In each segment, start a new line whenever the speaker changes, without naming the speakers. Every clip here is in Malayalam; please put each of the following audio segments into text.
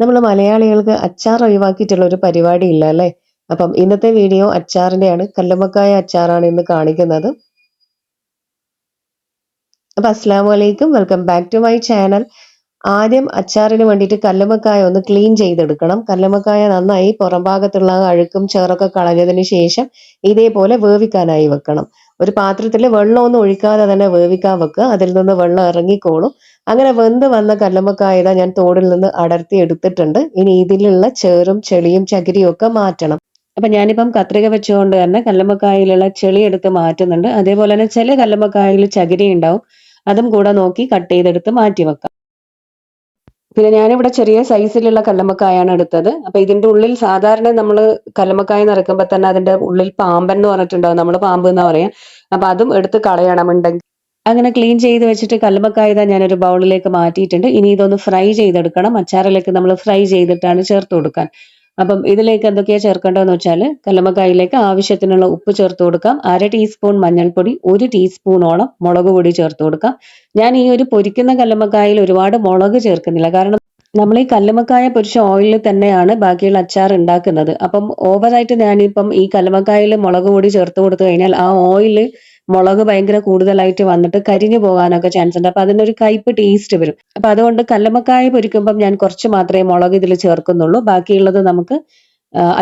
നമ്മൾ മലയാളികൾക്ക് അച്ചാർ ഒഴിവാക്കിയിട്ടുള്ള ഒരു പരിപാടി ഇല്ല അല്ലേ? അപ്പം ഇന്നത്തെ വീഡിയോ അച്ചാറിന്റെയാണ്. കല്ലുമ്മക്കായ അച്ചാറാണ് ഇന്ന് കാണിക്കുന്നത്. അപ്പൊ അസ്സാം വലൈക്കും welcome back to my channel. ആദ്യം അച്ചാറിന് വേണ്ടിയിട്ട് കല്ലുമ്മക്കായ ഒന്ന് ക്ലീൻ ചെയ്തെടുക്കണം. കല്ലുമ്മക്കായ നന്നായി പുറം ഭാഗത്തുള്ള അഴുക്കും ചേറൊക്കെ കളഞ്ഞതിന് ശേഷം ഇതേപോലെ വേവിക്കാനായി വെക്കണം. ഒരു പാത്രത്തിൽ വെള്ളമൊന്നും ഒഴിക്കാതെ തന്നെ വേവിക്കാൻ വെക്കുക. അതിൽ നിന്ന് വെള്ളം ഇറങ്ങിക്കോളും. അങ്ങനെ വെന്ത് വന്ന കല്ലുമ്മക്കായ ഞാൻ തോടിൽ നിന്ന് അടർത്തി എടുത്തിട്ടുണ്ട്. ഇനി ഇതിലുള്ള ചേറും ചെളിയും ചകിരിയും ഒക്കെ മാറ്റണം. അപ്പൊ ഞാനിപ്പം കത്രിക വെച്ചുകൊണ്ട് തന്നെ കല്ലുമ്മക്കായയിലുള്ള ചെളി എടുത്ത് മാറ്റുന്നുണ്ട്. അതേപോലെ തന്നെ ചില കല്ലമ്മക്കായയിൽ ചകിരി ഉണ്ടാവും. അതും കൂടെ നോക്കി കട്ട് ചെയ്തെടുത്ത് മാറ്റി വെക്കാം. പിന്നെ ഞാനിവിടെ ചെറിയ സൈസിലുള്ള കല്ലമ്മക്കായാണ് എടുത്തത്. അപ്പൊ ഇതിന്റെ ഉള്ളിൽ സാധാരണ നമ്മൾ കല്ലമ്മക്കായ നിറക്കുമ്പോൾ തന്നെ അതിന്റെ ഉള്ളിൽ പാമ്പൻ എന്ന് പറഞ്ഞിട്ടുണ്ടാവും. നമ്മൾ പാമ്പ് എന്ന് പറയാം. അപ്പൊ അതും എടുത്ത് കളയണമുണ്ടെങ്കിൽ അങ്ങനെ ക്ലീൻ ചെയ്ത് വെച്ചിട്ട് കല്ലുമക്കായത ഞാനൊരു ബൗളിലേക്ക് മാറ്റിയിട്ടുണ്ട്. ഇനി ഇതൊന്ന് ഫ്രൈ ചെയ്തെടുക്കണം. അച്ചാറിലേക്ക് നമ്മൾ ഫ്രൈ ചെയ്തിട്ടാണ് ചേർത്ത് കൊടുക്കാൻ. അപ്പം ഇതിലേക്ക് എന്തൊക്കെയാ ചേർക്കേണ്ടതെന്ന് വെച്ചാൽ കല്ലുമക്കായിലേക്ക് ആവശ്യത്തിനുള്ള ഉപ്പ് ചേർത്ത് കൊടുക്കാം. അര ടീസ്പൂൺ മഞ്ഞൾപ്പൊടി ഒരു ടീസ്പൂണോളം മുളക് പൊടി ചേർത്ത് കൊടുക്കാം. ഞാൻ ഈ ഒരു പൊരിക്കുന്ന കല്ലുമക്കായിൽ ഒരുപാട് മുളക് ചേർക്കുന്നില്ല. കാരണം നമ്മൾ ഈ കല്ലുമക്കായ പൊരിച്ച ഓയിലിൽ തന്നെയാണ് ബാക്കിയുള്ള അച്ചാർ ഉണ്ടാക്കുന്നത്. അപ്പം ഓവറായിട്ട് ഞാനിപ്പം ഈ കല്ലുമക്കായിൽ മുളക് പൊടി ചേർത്ത് കൊടുത്തു കഴിഞ്ഞാൽ ആ ഓയിൽ മുളക് ഭയങ്കര കൂടുതലായിട്ട് വന്നിട്ട് കരിഞ്ഞു പോകാനൊക്കെ ചാൻസ് ഉണ്ട്. അപ്പൊ അതിനൊരു കയ്പ് ടേസ്റ്റ് വരും. അപ്പൊ അതുകൊണ്ട് കല്ലമ്മക്കായ പൊരിക്കുമ്പോൾ ഞാൻ കുറച്ച് മാത്രമേ മുളക് ഇതിൽ ചേർക്കുന്നുള്ളൂ. ബാക്കിയുള്ളത് നമുക്ക്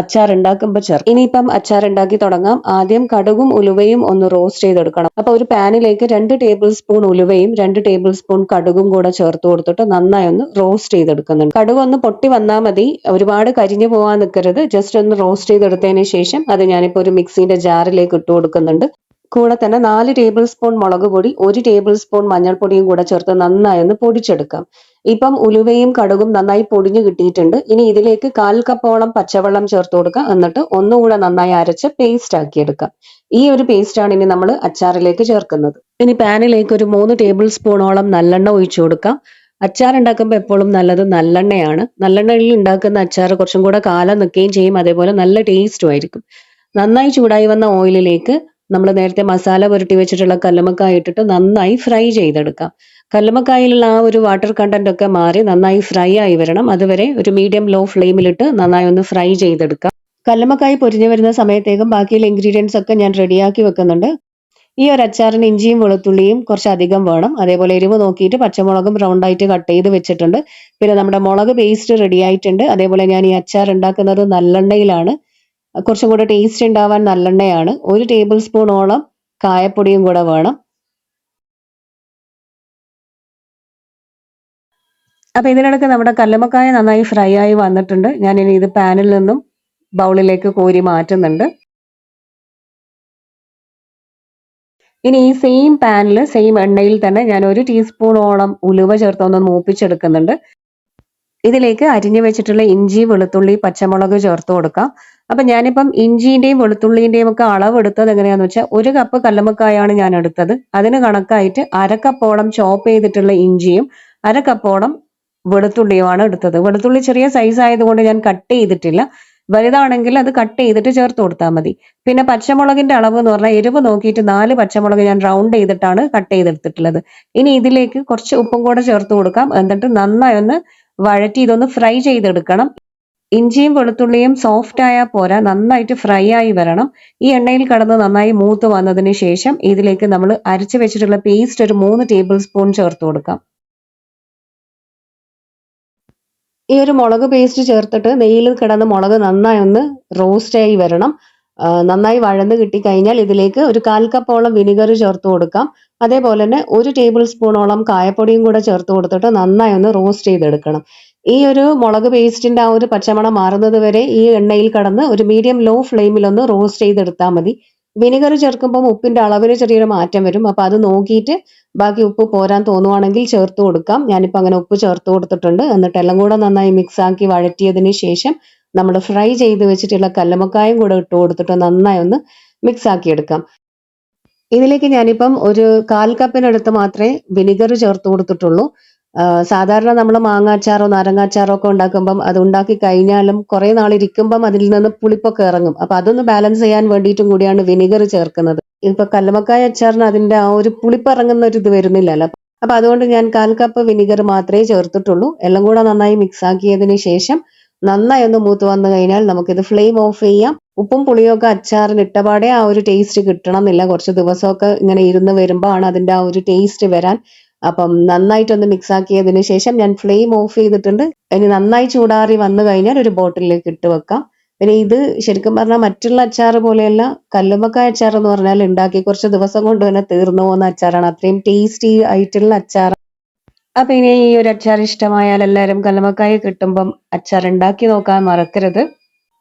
അച്ചാർ ഉണ്ടാക്കുമ്പോൾ ചേർക്കും. ഇനിയിപ്പം അച്ചാർ ഉണ്ടാക്കി തുടങ്ങാം. ആദ്യം കടുകും ഉലുവയും ഒന്ന് റോസ്റ്റ് ചെയ്തെടുക്കണം. അപ്പൊ ഒരു പാനിലേക്ക് രണ്ട് ടേബിൾ സ്പൂൺ ഉലുവയും രണ്ട് ടേബിൾ സ്പൂൺ കടുകും കൂടെ ചേർത്ത് കൊടുത്തിട്ട് നന്നായി ഒന്ന് റോസ്റ്റ് ചെയ്തെടുക്കുന്നുണ്ട്. കടുക് ഒന്ന് പൊട്ടി വന്നാൽ മതി. ഒരുപാട് കരിഞ്ഞു പോകാൻ നിൽക്കരുത് ജസ്റ്റ് ഒന്ന് റോസ്റ്റ് ചെയ്തെടുത്തതിന് ശേഷം അത് ഞാനിപ്പോൾ ഒരു മിക്സിന്റെ ജാറിലേക്ക് ഇട്ട് കൊടുക്കുന്നുണ്ട്. കൂടെ തന്നെ നാല് ടേബിൾ സ്പൂൺ മുളക് പൊടി ഒരു ടേബിൾ സ്പൂൺ മഞ്ഞൾപ്പൊടിയും കൂടെ ചേർത്ത് നന്നായി ഒന്ന് പൊടിച്ചെടുക്കാം. ഇപ്പം ഉലുവയും കടുകും നന്നായി പൊടിഞ്ഞു കിട്ടിയിട്ടുണ്ട്. ഇനി ഇതിലേക്ക് കാൽ കപ്പോളം പച്ചവെള്ളം ചേർത്ത് കൊടുക്കുക. എന്നിട്ട് ഒന്നുകൂടെ നന്നായി അരച്ച് പേസ്റ്റ് ആക്കിയെടുക്കാം ഈ ഒരു പേസ്റ്റ് ആണ് ഇനി നമ്മൾ അച്ചാറിലേക്ക് ചേർക്കുന്നത്. ഇനി പാനിലേക്ക് ഒരു മൂന്ന് ടേബിൾ സ്പൂണോളം നല്ലെണ്ണ ഒഴിച്ചു കൊടുക്കാം. അച്ചാർ ഉണ്ടാക്കുമ്പോൾ എപ്പോഴും നല്ലത് നല്ലെണ്ണയാണ്. നല്ലെണ്ണയിൽ ഉണ്ടാക്കുന്ന അച്ചാർ കുറച്ചും കൂടെ കാലം നിൽക്കുകയും ചെയ്യും. അതേപോലെ നല്ല ടേസ്റ്റും ആയിരിക്കും. നന്നായി ചൂടായി വന്ന ഓയിലിലേക്ക് നമ്മൾ നേരത്തെ മസാല പുരട്ടി വെച്ചിട്ടുള്ള കല്ലുമക്കായ ഇട്ടിട്ട് നന്നായി ഫ്രൈ ചെയ്തെടുക്കാം. കല്ലുമക്കായിലുള്ള ആ ഒരു വാട്ടർ കണ്ടന്റ് ഒക്കെ മാറി നന്നായി ഫ്രൈ ആയി വരണം. അതുവരെ ഒരു മീഡിയം ലോ ഫ്ലെയിമിലിട്ട് നന്നായി ഒന്ന് ഫ്രൈ ചെയ്തെടുക്കാം. കല്ലുമക്കായി പൊരിഞ്ഞു വരുന്ന സമയത്തേക്കും ബാക്കിയുള്ള ഇൻഗ്രീഡിയൻസ് ഒക്കെ ഞാൻ റെഡിയാക്കി വെക്കുന്നുണ്ട്. ഈ ഒരു അച്ചാറിന് ഇഞ്ചിയും വെളുത്തുള്ളിയും കുറച്ചധികം വേണം. അതേപോലെ എരിവ് നോക്കിയിട്ട് പച്ചമുളകും റൗണ്ടായിട്ട് കട്ട് ചെയ്ത് വെച്ചിട്ടുണ്ട്. പിന്നെ നമ്മുടെ മുളക് പേസ്റ്റ് റെഡി ആയിട്ടുണ്ട്. അതേപോലെ ഞാൻ ഈ അച്ചാർ ഉണ്ടാക്കുന്നത് നല്ലെണ്ണയിലാണ്. കുറച്ചും കൂടെ ടേസ്റ്റ് ഉണ്ടാവാൻ നല്ലെണ്ണയാണ്. ഒരു ടേബിൾ സ്പൂണോളം കായപ്പൊടിയും കൂടെ വേണം. അപ്പൊ ഇതിനിടയ്ക്ക് നമ്മുടെ കല്ലുമക്കായ നന്നായി ഫ്രൈ ആയി വന്നിട്ടുണ്ട്. ഞാൻ ഇനി ഇത് പാനിൽ നിന്നും ബൗളിലേക്ക് കോരി മാറ്റുന്നുണ്ട്. ഇനി ഈ സെയിം പാനിൽ സെയിം എണ്ണയിൽ തന്നെ ഞാൻ ഒരു ടീസ്പൂണോളം ഉലുവ ചേർത്തൊന്ന് മൂപ്പിച്ചെടുക്കുന്നുണ്ട്. ഇതിലേക്ക് അരിഞ്ഞു വെച്ചിട്ടുള്ള ഇഞ്ചി വെളുത്തുള്ളി പച്ചമുളക് ചേർത്ത് കൊടുക്കാം. അപ്പൊ ഞാനിപ്പം ഇഞ്ചിന്റെയും വെളുത്തുള്ളിന്റെയും ഒക്കെ അളവ് എടുത്തത് എങ്ങനെയാന്ന് വെച്ചാൽ ഒരു കപ്പ് കല്ലുമ്മക്കായാണ് ഞാൻ എടുത്തത്. അതിന് കണക്കായിട്ട് അരക്കപ്പോളം ചോപ്പ് ചെയ്തിട്ടുള്ള ഇഞ്ചിയും അരക്കപ്പോളം വെളുത്തുള്ളിയുമാണ് എടുത്തത്. വെളുത്തുള്ളി ചെറിയ സൈസ് ആയതുകൊണ്ട് ഞാൻ കട്ട് ചെയ്തിട്ടില്ല. വലുതാണെങ്കിൽ അത് കട്ട് ചെയ്തിട്ട് ചേർത്ത് കൊടുത്താൽ മതി. പിന്നെ പച്ചമുളകിന്റെ അളവ് എന്ന് പറഞ്ഞാൽ എരിവ് നോക്കിയിട്ട് നാല് പച്ചമുളക് ഞാൻ റൗണ്ട് ചെയ്തിട്ടാണ് കട്ട് ചെയ്തെടുത്തിട്ടുള്ളത്. ഇനി ഇതിലേക്ക് കുറച്ച് ഉപ്പും കൂടെ ചേർത്ത് കൊടുക്കാം. എന്നിട്ട് നന്നായി ഒന്ന് വഴറ്റി ഇതൊന്ന് ഫ്രൈ ചെയ്തെടുക്കണം. ഇഞ്ചിയും വെളുത്തുള്ളിയും സോഫ്റ്റ് ആയാൽ പോരാ നന്നായിട്ട് ഫ്രൈ ആയി വരണം. ഈ എണ്ണയിൽ കടന്ന് നന്നായി മൂത്ത് വന്നതിന് ശേഷം ഇതിലേക്ക് നമ്മൾ അരച്ചു വെച്ചിട്ടുള്ള പേസ്റ്റ് ഒരു മൂന്ന് ടേബിൾ സ്പൂൺ ചേർത്ത് കൊടുക്കാം. ഈ ഒരു മുളക് പേസ്റ്റ് ചേർത്തിട്ട് നെയ്യിൽ കിടന്ന് മുളക് നന്നായി ഒന്ന് റോസ്റ്റ് ആയി വരണം. നന്നായി വഴന്ന് കിട്ടിക്കഴിഞ്ഞാൽ ഇതിലേക്ക് ഒരു കാൽ കപ്പോളം വിനിഗർ ചേർത്ത് കൊടുക്കാം. അതേപോലെ തന്നെ ഒരു ടേബിൾ സ്പൂണോളം കായപ്പൊടിയും കൂടെ ചേർത്ത് കൊടുത്തിട്ട് നന്നായി ഒന്ന് റോസ്റ്റ് ചെയ്തെടുക്കണം. ഈ ഒരു മുളക് പേസ്റ്റിന്റെ ആ ഒരു പച്ചമണം മാറുന്നത് വരെ ഈ എണ്ണയിൽ കടന്ന് ഒരു മീഡിയം ലോ ഫ്ലെയിമിൽ ഒന്ന് റോസ്റ്റ് ചെയ്തെടുത്താൽ മതി. വിനിഗർ ചേർക്കുമ്പോൾ ഉപ്പിന്റെ അളവിന് ചെറിയൊരു മാറ്റം വരും. അപ്പൊ അത് നോക്കിയിട്ട് ബാക്കി ഉപ്പ് പോരാൻ തോന്നുവാണെങ്കിൽ ചേർത്ത് കൊടുക്കാം. ഞാനിപ്പോൾ അങ്ങനെ ഉപ്പ് ചേർത്ത് കൊടുത്തിട്ടുണ്ട്. എന്നിട്ട് എല്ലാം കൂടെ നന്നായി മിക്സ് ആക്കി വഴറ്റിയതിന് ശേഷം നമ്മൾ ഫ്രൈ ചെയ്ത് വെച്ചിട്ടുള്ള കല്ലമക്കായും കൂടെ ഇട്ട് കൊടുത്തിട്ട് നന്നായി ഒന്ന് മിക്സ് ആക്കി എടുക്കാം ഇതിലേക്ക് ഞാനിപ്പം ഒരു കാൽ കപ്പിനടുത്ത് മാത്രമേ വിനിഗർ ചേർത്ത് കൊടുത്തിട്ടുള്ളൂ. സാധാരണ നമ്മൾ മാങ്ങാച്ചാറോ നാരങ്ങാച്ചാറോ ഒക്കെ ഉണ്ടാക്കുമ്പം അത് ഉണ്ടാക്കി കഴിഞ്ഞാലും കുറേ നാൾ ഇരിക്കുമ്പം അതിൽ നിന്ന് പുളിപ്പൊക്കെ ഇറങ്ങും. അപ്പൊ അതൊന്ന് ബാലൻസ് ചെയ്യാൻ വേണ്ടിയിട്ടും കൂടിയാണ് വിനിഗർ ചേർക്കുന്നത്. ഇപ്പൊ കല്ലമക്കായ അച്ചാറിന് അതിന്റെ ആ ഒരു പുളിപ്പ് ഇറങ്ങുന്ന ഒരു ഇത് വരുന്നില്ലല്ലോ. അപ്പൊ അതുകൊണ്ട് ഞാൻ കാൽ കപ്പ് വിനിഗർ മാത്രമേ ചേർത്തിട്ടുള്ളൂ. എല്ലാം കൂടെ നന്നായി മിക്സ് ആക്കിയതിന് ശേഷം നന്നായി ഒന്ന് മൂത്ത് വന്നു കഴിഞ്ഞാൽ നമുക്കിത് ഫ്ലെയിം ഓഫ് ചെയ്യാം. ഉപ്പും പുളിയൊക്കെ അച്ചാറിന് ഇട്ടപാടെ ആ ഒരു ടേസ്റ്റ് കിട്ടണമെന്നില്ല. കുറച്ച് ദിവസമൊക്കെ ഇങ്ങനെ ഇരുന്ന് വരുമ്പോൾ ആണ് അതിന്റെ ആ ഒരു ടേസ്റ്റ് വരാൻ. അപ്പം നന്നായിട്ടൊന്ന് മിക്സ് ആക്കിയതിന് ശേഷം ഞാൻ ഫ്ലെയിം ഓഫ് ചെയ്തിട്ടുണ്ട്. ഇനി നന്നായി ചൂടാറി വന്നു കഴിഞ്ഞാൽ ഒരു ബോട്ടിലേക്ക് ഇട്ട് വെക്കാം. പിന്നെ ഇത് ശരിക്കും പറഞ്ഞാൽ മറ്റുള്ള അച്ചാർ പോലെയല്ല. കല്ലുമ്മക്കായ അച്ചാർ എന്ന് പറഞ്ഞാൽ ഉണ്ടാക്കി കുറച്ച് ദിവസം കൊണ്ട് തന്നെ തീർന്നു പോകുന്ന അച്ചാറാണ്. അത്രയും ടേസ്റ്റി ആയിട്ടുള്ള അച്ചാർ അപ്പൊ ഇനി ഈ ഒരു അച്ചാർ ഇഷ്ടമായാൽ എല്ലാവരും കല്ലുമ്മക്കായ കിട്ടുമ്പം അച്ചാർ ഉണ്ടാക്കി നോക്കാൻ മറക്കരുത്.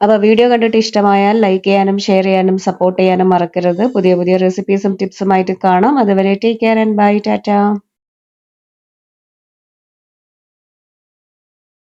അപ്പൊ വീഡിയോ കണ്ടിട്ട് ഇഷ്ടമായാൽ ലൈക്ക് ചെയ്യാനും ഷെയർ ചെയ്യാനും സപ്പോർട്ട് ചെയ്യാനും മറക്കരുത്. പുതിയ പുതിയ റെസിപ്പീസും ടിപ്സുമായിട്ട് കാണാം. അതുവരെ take care and bye tata